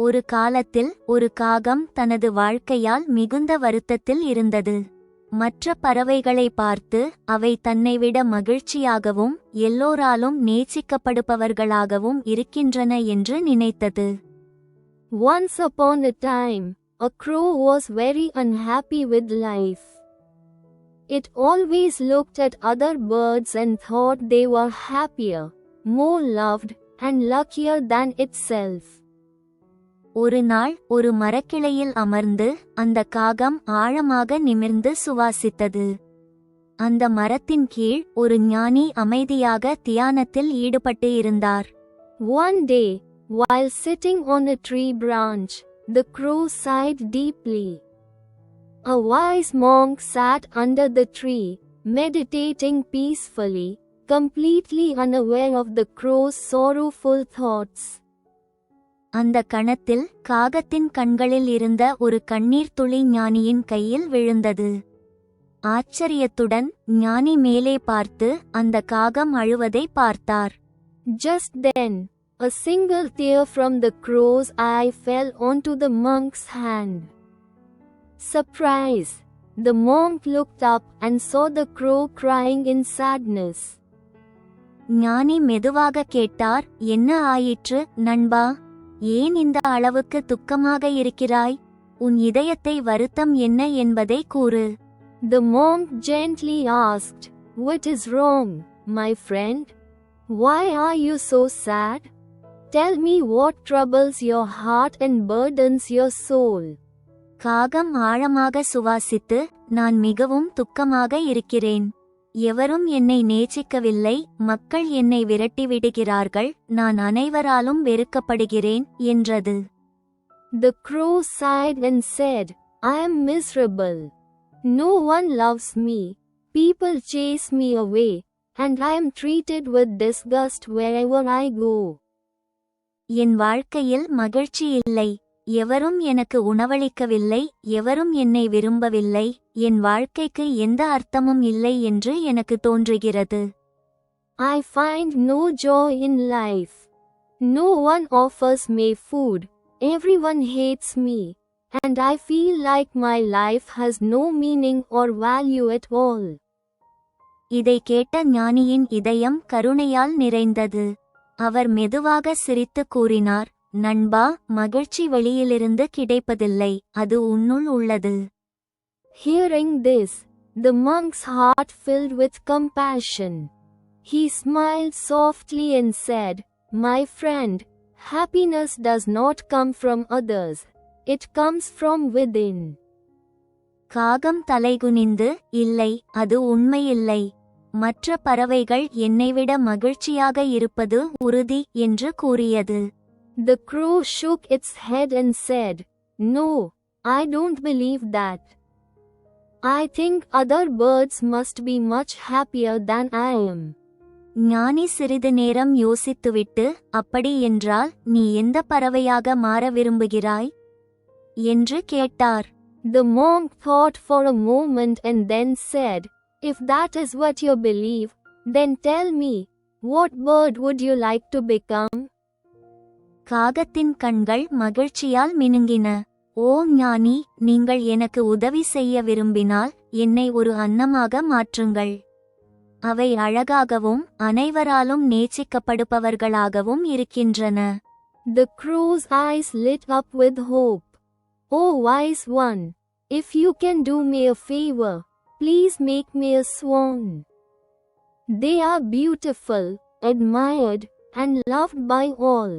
ஒரு காலத்தில் ஒரு காகம் தனது வாழ்க்கையால் மிகுந்த வருத்தத்தில் இருந்தது மற்ற பறவைகளை பார்த்து அவை தன்னைவிட மகிழ்ச்சியாகவும் எல்லோராலும் நேசிக்கப்படுபவர்களாகவும் இருக்கின்றன என்று நினைத்தது once upon a time a crow was very unhappy with life it always looked at other birds and thought they were happier, more loved, and luckier than itself. ஒரு நாள் ஒரு மரக்கிளையில் அமர்ந்து அந்த காகம் ஆழமாக நிமிர்ந்து சுவாசித்தது அந்த மரத்தின் கீழ் ஒரு ஞானி அமைதியாக தியானத்தில் ஈடுபட்டு இருந்தார் One day, while sitting on a tree branch, the crow sighed deeply. A wise monk sat under the tree, meditating peacefully, completely unaware of the crow's sorrowful thoughts. அந்த கணத்தில் காகத்தின் கண்களில் இருந்த ஒரு கண்ணீர் துளி ஞானியின் கையில் விழுந்தது ஆச்சரியத்துடன் ஞானி மேலே பார்த்து அந்த காகம் அழுவதை பார்த்தார் Just then, a single tear from the crow's eye fell onto the monk's hand. Surprise! The monk looked up and saw the crow crying in sadness. ஞானி மெதுவாக கேட்டார் என்ன ஆயிற்று நண்பா ஏன் இந்த அளவுக்கு துக்கமாக இருக்கிறாய் உன் இதயத்தை வருத்தம் என்ன என்பதை கூறு The monk gently asked, What is wrong, my friend? Why are you so sad? Tell me what troubles your heart and burdens your soul. காகம் ஆழமாக சுவாசித்து நான் மிகவும் துக்கமாக இருக்கிறேன் எவரும் என்னை நேசிக்கவில்லை மக்கள் என்னை விரட்டிவிடுகிறார்கள் நான் அனைவராலும் வெறுக்கப்படுகிறேன் என்றது The crow sighed and said, I am miserable. No one loves me. People chase me away, and I am treated with disgust wherever I go. என் வாழ்க்கையில் மகிழ்ச்சி இல்லை எவரும் எனக்கு உணவளிக்கவில்லை எவரும் என்னை விரும்பவில்லை என் வாழ்க்கைக்கு எந்த அர்த்தமும் இல்லை என்று எனக்கு தோன்றுகிறது I find no joy in life. No one offers me food. Everyone hates me. And I feel like my life has no meaning or value at all. இதை கேட்ட ஞானியின் இதயம் கருணையால் நிறைந்தது அவர் மெதுவாக சிரித்து கூறினார் நண்பா மகிழ்ச்சி வெளியிலிருந்து கிடைப்பதில்லை அது உன்னுள் உள்ளது Hearing this, the monk's heart filled with compassion. He smiled softly and said, My friend, happiness does not come from others. It comes from within. காகம் தலைகுனிந்து இல்லை அது உண்மையில்லை மற்ற பறவைகள் என்னைவிட மகிழ்ச்சியாக இருப்பது உறுதி என்று கூறியது The crow shook its head and said, No, I don't believe that. I think other birds must be much happier than I am. ஞானி சிறிது நேரம் யோசித்துவிட்டு அப்படி என்றால் நீ எந்த பறவையாக மாற விரும்புகிறாய் என்று கேட்டார் The monk thought for a moment and then said, If that is what you believe, then tell me, what bird would you like to become? காகத்தின் கண்கள் மகிழ்ச்சியால் மினுங்கின ஓ ஞானி நீங்கள் எனக்கு உதவி செய்ய விரும்பினால் என்னை ஒரு அன்னமாக மாற்றுங்கள் அவை அழகாகவும் அனைவராலும் நேசிக்கப்படுபவர்களாகவும் இருக்கின்றன The crow's eyes lit up with hope. Oh wise one, if you can do me a favor, please make me a swan. They are beautiful, admired, and loved by all.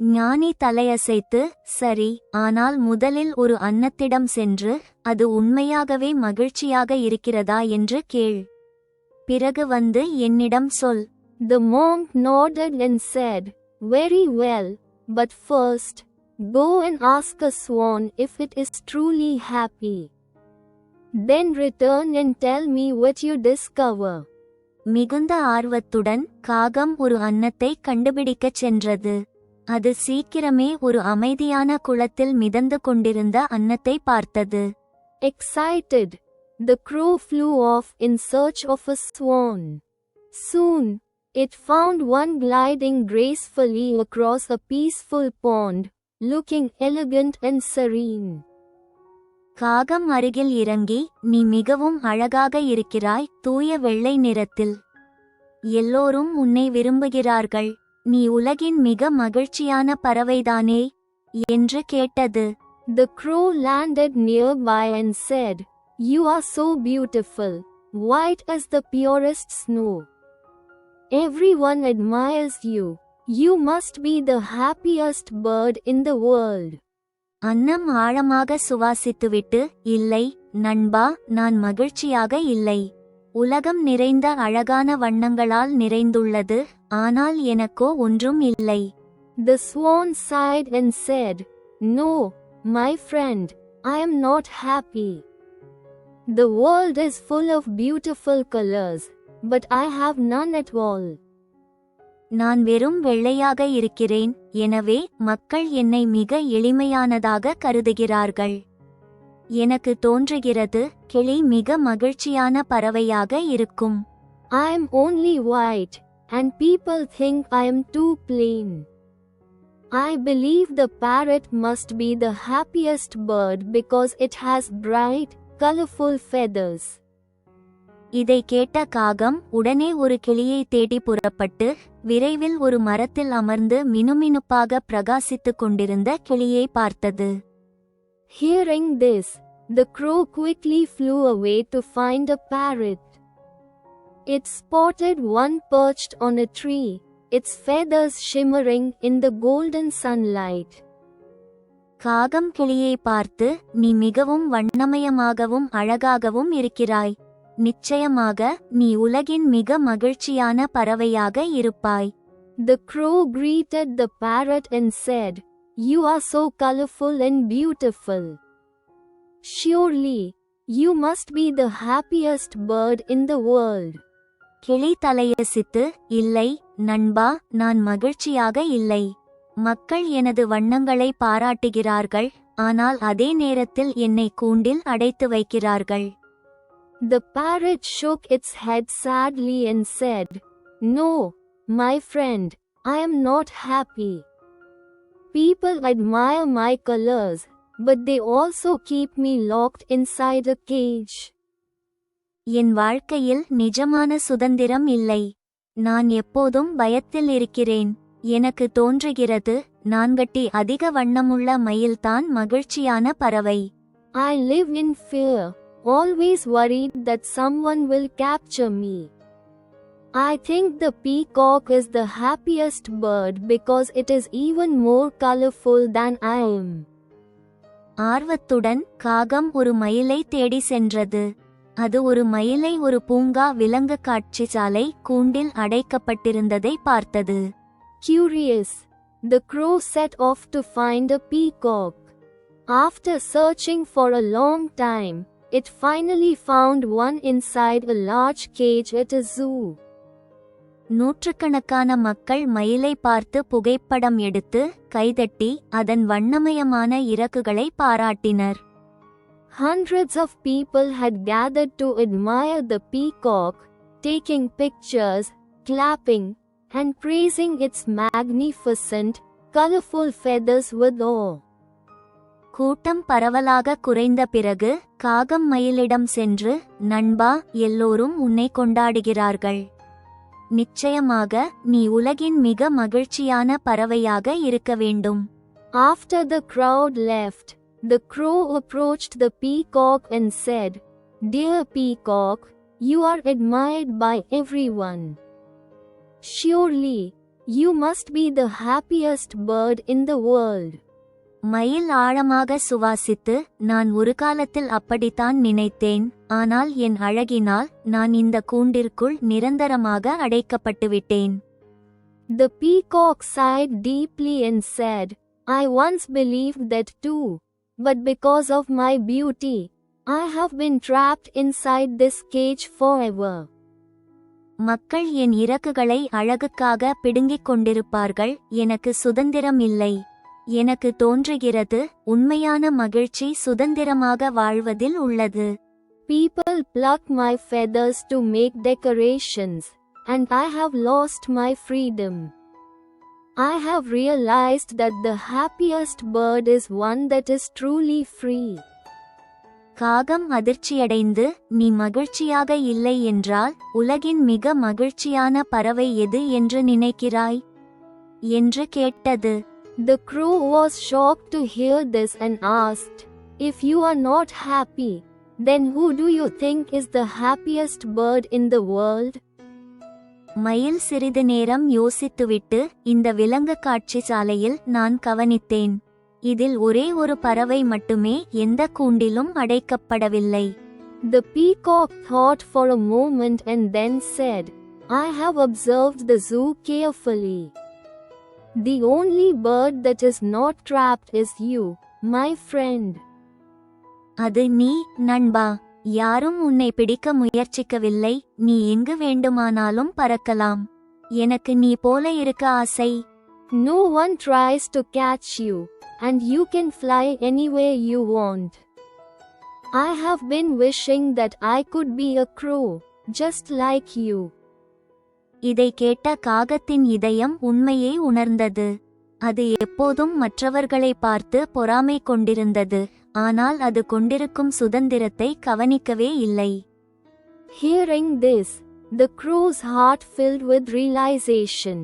ஞானி தலையசைத்து சரி ஆனால் முதலில் ஒரு அன்னத்திடம் சென்று அது உண்மையாகவே மகிழ்ச்சியாக இருக்கிறதா என்று கேள் பிறகு வந்து என்னிடம் சொல் The monk nodded and said, Very well, but first, go and ask a swan if it is truly happy. Then return and tell me what you discover. மிகுந்த ஆர்வத்துடன் காகம் ஒரு அன்னத்தை கண்டுபிடிக்கச் சென்றது அது சீக்கிரமே ஒரு அமைதியான குளத்தில் மிதந்து கொண்டிருந்த அன்னத்தை பார்த்தது Excited, the crow flew off in search of a swan. Soon, it found one gliding gracefully across a peaceful pond, looking elegant and serene. காகம் அருகில் இறங்கி நீ மிகவும் அழகாக இருக்கிறாய் தூய வெள்ளை நிறத்தில் எல்லோரும் உன்னை விரும்புகிறார்கள் நீ உலகின் மிக மகிழ்ச்சியான பறவைதானே என்று கேட்டது The crow landed nearby and said, You are so beautiful, white as the purest snow. Everyone admires you. You must be the happiest bird in the world. அன்னம் ஆழமாக சுவாசித்துவிட்டு இல்லை நண்பா நான் மகிழ்ச்சியாக இல்லை உலகம் நிறைந்த அழகான வண்ணங்களால் நிறைந்துள்ளது ஆனால் எனக்கோ ஒன்றும் இல்லை The swan sighed and said, No, my friend, I am not happy. The world is full of beautiful colors, but I have none at all. நான் வெறும் வெள்ளையாக இருக்கிறேன் எனவே மக்கள் என்னை மிக எளிமையானதாக கருதுகிறார்கள் எனக்கு தோன்றுகிறது கிளி மிக மகிழ்ச்சியான பறவையாக இருக்கும் I am only white and people think I am too plain. I believe the parrot must be the happiest bird because it has bright, colorful feathers. இதை கேட்ட காகம் உடனே ஒரு கிளியை தேடி புறப்பட்டு விரைவில் ஒரு மரத்தில் அமர்ந்து மினுமினுப்பாக பிரகாசித்துக் கொண்டிருந்த கிளியை பார்த்தது Hearing this, the crow quickly flew away to find a parrot. It spotted one perched on a tree, its feathers shimmering in the golden sunlight. காகம் கிளியை பார்த்து நீ மிகவும் வண்ணமயமாகவும் அழகாகவும் இருக்கிறாய் நிச்சயமாக நீ உலகின் மிக மகிழ்ச்சியான பறவையாக இருப்பாய் The crow greeted the parrot and said, You are so colorful and beautiful. Surely, you must be the happiest bird in the world. கிளி தலையசித்து இல்லை நண்பா நான் மகிழ்ச்சியாக இல்லை மக்கள் எனது வண்ணங்களை பாராட்டுகிறார்கள் ஆனால் அதே நேரத்தில் என்னை கூண்டில் அடைத்து வைக்கிறார்கள் The parrot shook its head sadly and said, No, my friend, I am not happy. People admire my colors, but they also keep me locked inside a cage. என் வாழ்க்கையில் நிஜமான சுதந்திரம் இல்லை நான் எப்போதும் பயத்தில் இருக்கிறேன் எனக்கு தோன்றுகிறது நான்கட்டி அதிக வண்ணமுள்ள மயில்தான் மகிழ்ச்சியான பறவை I live in fear, always worried that someone will capture me. I think the peacock is the happiest bird because it is even more colorful than I am. ஆர்வத்துடன் காகம் ஒரு மயிலை தேடி சென்றது அது ஒரு மயிலை ஒரு பூங்கா விலங்கு காட்சிசாலை கூண்டில் அடைக்கப்பட்டிருந்ததை பார்த்தது Curious, the crow set off to find a peacock. After searching for a long time, it finally found one inside a large cage at a zoo. நூற்றுக்கணக்கான மக்கள் மயிலை பார்த்து புகைப்படம் எடுத்து கைதட்டி அதன் வண்ணமயமான இறக்குகளை பாராட்டினர் Hundreds of people had gathered to admire the peacock, taking pictures, clapping, and praising its magnificent, colorful feathers with awe. கூட்டம் பரவலாக குறைந்த பிறகு காகம் மயிலிடம் சென்று நண்பா எல்லோரும் உன்னை கொண்டாடுகிறார்கள் நிச்சயமாக நீ உலகின் மிக மகிழ்ச்சியான பறவையாக இருக்க வேண்டும் After the crowd left, the crow approached the peacock and said, Dear peacock, you are admired by everyone. Surely, you must be the happiest bird in the world. மயில் ஆழமாக சுவாசித்து நான் ஒரு காலத்தில் அப்படித்தான் நினைத்தேன் ஆனால் என் அழகினால் நான் இந்த கூண்டிற்குள் நிரந்தரமாக அடைக்கப்பட்டுவிட்டேன் The peacock sighed deeply and said, I once believed that too, but because of my beauty, I have been trapped inside this cage forever. மக்கள் என் இறக்குகளை அழகுக்காக பிடுங்கிக் கொண்டிருப்பார்கள் எனக்கு சுதந்திரம் இல்லை எனக்கு தோன்றுகிறது உண்மையான மகிழ்ச்சி சுதந்திரமாக வாழ்வதில் உள்ளது People pluck my feathers to make decorations, and I have lost my freedom. I have realized that the happiest bird is one that is truly free. காகம் அதிர்ச்சியடைந்து நீ மகிழ்ச்சியாக இல்லை என்றால் உலகின் மிக மகிழ்ச்சியான பறவை எது என்று நினைக்கிறாய் என்று கேட்டது The crow was shocked to hear this and asked, If you are not happy, then who do you think is the happiest bird in the world? மயில் சிறிது நேரம் யோசித்துவிட்டு இந்த விலங்கு காட்சி சாலையில் நான் கவனித்தேன் இதில் ஒரே ஒரு பறவை மட்டுமே எந்த கூண்டிலும் அடைக்கப்படவில்லை The peacock thought for a moment and then said, I have observed the zoo carefully. The only bird that is not trapped is you, my friend. அது நீ நண்பா யாரும் உன்னை பிடிக்க முயற்சிக்கவில்லை. நீ எங்கு வேண்டுமானாலும் பறக்கலாம். எனக்கு நீ போல இருக்க ஆசை. No one tries to catch you, and you can fly anywhere you want. I have been wishing that I could be a crow, just like you. இதை கேட்ட காகத்தின் இதயம் உண்மையை உணர்ந்தது. அது எப்போதும் மற்றவர்களை பார்த்து பொறாமை கொண்டிருந்தது. ஆனால் அது கொண்டிருக்கும் சுதந்திரத்தை கவனிக்கவே இல்லை Hearing this, the crow's heart filled with realization.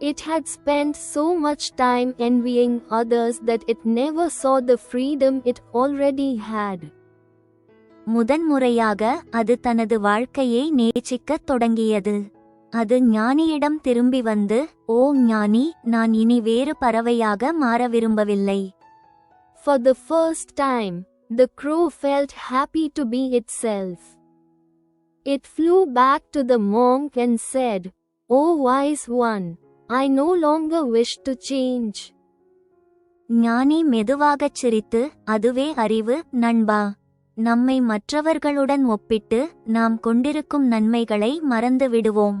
It had spent so much time envying others that it never saw the freedom it already had. முதன்முறையாக அது தனது வாழ்க்கையை நேசிக்கத் தொடங்கியது அது ஞானியிடம் திரும்பி வந்து ஓ ஞானி நான் இனி வேறு பறவையாக மாற விரும்பவில்லை For the first time, the crow felt happy to be itself. It flew back to the monk and said, O wise one, I no longer wish to change. ஞானி மெதுவாகச் சிரித்து அதுவே அறிவு நண்பா நம்மை மற்றவர்களுடன் ஒப்பிட்டு நாம் கொண்டிருக்கும் நன்மைகளை மறந்து விடுவோம்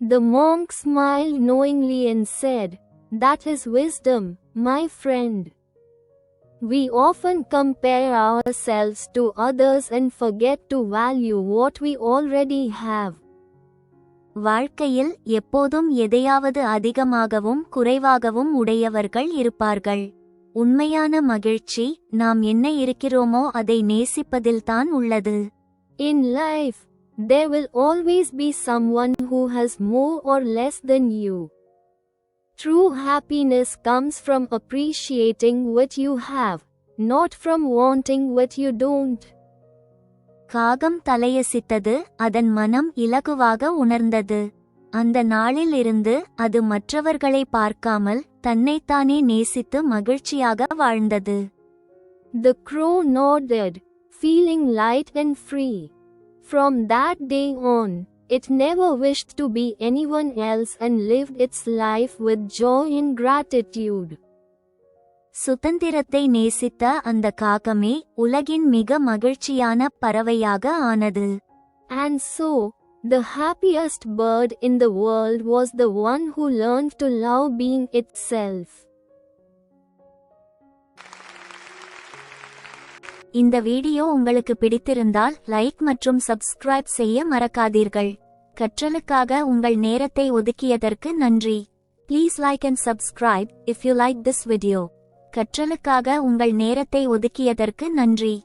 The monk smiled knowingly and said, That is wisdom, my friend. We often compare ourselves to others and forget to value what we already have. வாழ்க்கையில் எப்போதும் எதையாவது அதிகமாகவும் குறைவாகவும் உடையவர்கள் இருப்பார்கள் உண்மையான மகிழ்ச்சி நாம் என்ன இருக்கிறோமோ அதை நேசிப்பதில்தான் உள்ளது In life, there will always be someone who has more or less than you. True happiness comes from appreciating what you have, not from wanting what you don't. காகம் தலையசித்தது அதன் மனம் இலகுவாக உணர்ந்தது அந்த நாளில் இருந்து அது மற்றவர்களை பார்க்காமல் தன்னைத்தானே நேசித்து மகிழ்ச்சியாக வாழ்ந்தது The crow nodded, feeling light and free. From that day on, it never wished to be anyone else and lived its life with joy and gratitude. சுதந்திரத்தை நேசித்த அந்த காகமே உலகின் மிக மகிழ்ச்சியான பறவையாக ஆனது And so, the happiest bird in the world was the one who learned to love being itself. இந்த video உங்களுக்கு பிடித்திருந்தால் லைக் மற்றும் சப்ஸ்கிரைப் செய்ய மறக்காதீர்கள். கற்றலுக்காக உங்கள் நேரத்தை ஒதுக்கியதற்கு நன்றி. Please like and subscribe if you like this video கற்றலுக்காக உங்கள் நேரத்தை ஒதுக்கியதற்கு நன்றி.